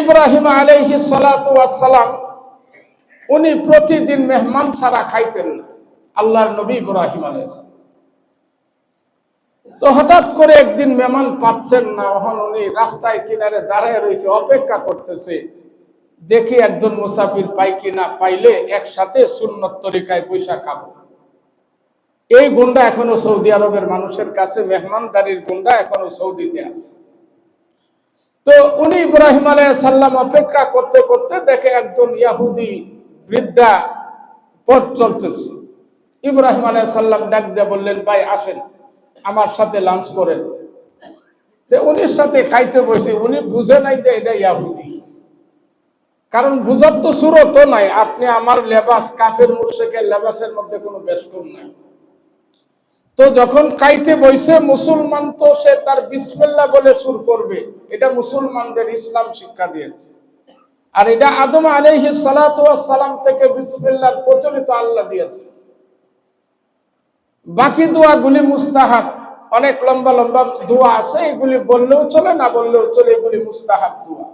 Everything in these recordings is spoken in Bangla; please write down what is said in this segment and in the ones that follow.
ইব্রাহিম আলাইহি সালাম উনি প্রতিদিন মেহমান ছাড়া খাইতেন না। আল্লাহর নবী ইব্রাহিম আলাইহিস তো হঠাৎ করে একদিন মেহমান পাচ্ছেন না, তখন উনি রাস্তায় কিনারে দাঁড়ায় রয়েছে, অপেক্ষা করতেছে। দেখি একজন মুসাফির পাই কিনা, পাইলে একসাথে সুন্নত তরিকায় পয়সা খাব। এই গুন্ডা এখনও সৌদি আরবের মানুষের কাছে, মেহমানদারির গুন্ডা এখনও সৌদিতে আছে। তো উনি ইব্রাহিম সাল্লাম অপেক্ষা করতে করতে দেখে একজন ইয়াহুদি বৃদ্ধা পথ চলতেছে। ইব্রাহিম সাল্লাম ডাক দিয়ে বললেন, ভাই, আসেন, আমার সাথে লাঞ্চ করেন। তো উনির সাথে খাইতে বসে উনি বুঝে নাই যে এটা ইয়াহুদি। কারণ বুঝার তো সুরত নাই, আপনি আমার লেবাস কাফের মুর্শেকের লেবাসের মধ্যে কোনো বেশকম নাই। তো যখন কাইতে বইছে, মুসলমান তো সে তার বিসমিল্লা বলে সুর করবে। এটা মুসলমানদের ইসলাম শিক্ষা দিয়েছে। আর এটা আদম আলহি সালাম থেকে বিসমিল্লার প্রচলিত আল্লাহ দিয়েছে। বাকি দোয়াগুলি মুস্তাহাব। অনেক লম্বা লম্বা দোয়া আছে, এগুলি বললেও চলে, না বললেও চলে, এগুলি মুস্তাহাব দোয়া।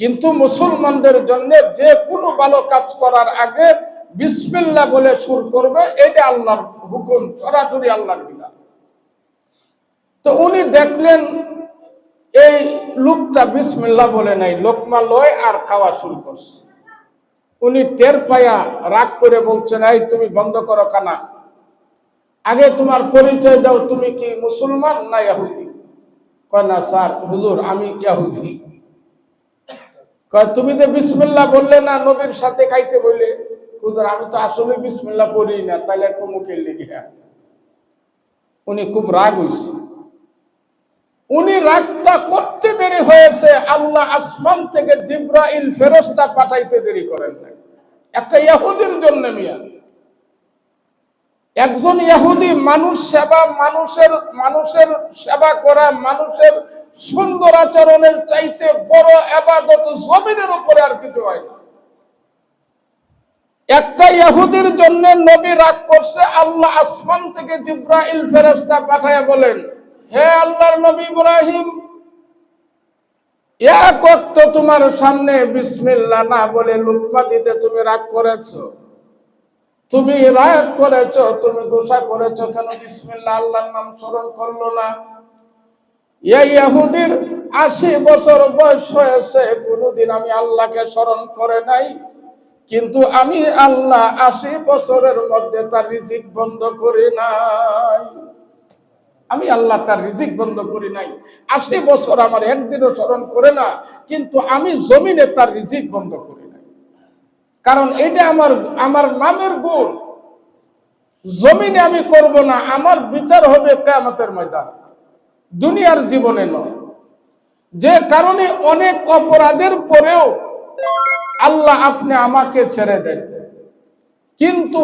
কিন্তু মুসলমানদের জন্য যে কোনো ভালো কাজ করার আগে বিসমিল্লা বলে সুর করবে, এটা আল্লাহর হুকুম, সরাসরি আল্লাহর বিধান তো উনি দেখলেন, এই লোকটা বিসমিল্লা বলে নাই, লোকমা লয় আর খাওয়া শুরু করছে। উনি টের পায়া রাগ করে বলছেন, এই তুমি বন্ধ করো কানা আগে তোমার পরিচয় দাও, তুমি কি মুসলমান না ইয়াহুদি? কয়, না স্যার, হুজুর, আমি ইয়াহুদি। কয়, তুমি যে বিসমিল্লা বললে না, নবীর সাথে খাইতে বললে? হুজুর আমি তো আসলে বিসমিল্লা পড়ি না তাহলে কমুকের লিখে উনি খুব রাগ হয়েছে উনি রাগটা করতে দেরি হয়েছে, আল্লাহ আসমান থেকে জিব্রাইল ফেরস্তা পাঠাইতে দেরি করেন নাই। একটা ইয়াহুদির জন্য মিয়া। একজন ইহুদি মানুষ সেবা, মানুষের মানুষের সেবা করা, মানুষের সুন্দর আচরণের চাইতে বড় আবাদত জমিনের উপরে আর কিছু হয় না। একটা ইহুদির জন্য নবী রাগ করছে, আল্লাহ আসমান থেকে জিব্রাইল ফেরেশতা পাঠায় বলেন, হে আল্লাহর নবী ইব্রাহিম তোমার সামনে বিসমিল্লা না বলে লুকমা দিতে তুমি রাগ করেছ। তুমি রাগ করেছ, তুমি গোসা করেছ কেন? বিসমিল্লা আল্লাহর নাম স্মরণ করল না। ইয়াহুদির আশি বছর বয়স হয়েছে, কোনোদিন আমি আল্লাহকে স্মরণ করে নাই। কিন্তু আমি আল্লাহ আশি বছরের মধ্যে তার রিজিক বন্ধ করি নাই। আমি আল্লাহ তার রিজিক বন্ধ করি নাই। আশি বছর আমার একদিনও স্মরণ করে না, কিন্তু আমি জমিনে তার রিজিক বন্ধ করি নাই। কারণ এটা আমার আমার নামের গুণ। জমিনে আমি করব না, আমার বিচার হবে কেমতের ময়দান। দুনিয়ার জীবনে নয়। যে কারণে অনেক অপরাধের পরেও আল্লাহ আপনি আমাকে ছেড়ে দেন। কিন্তু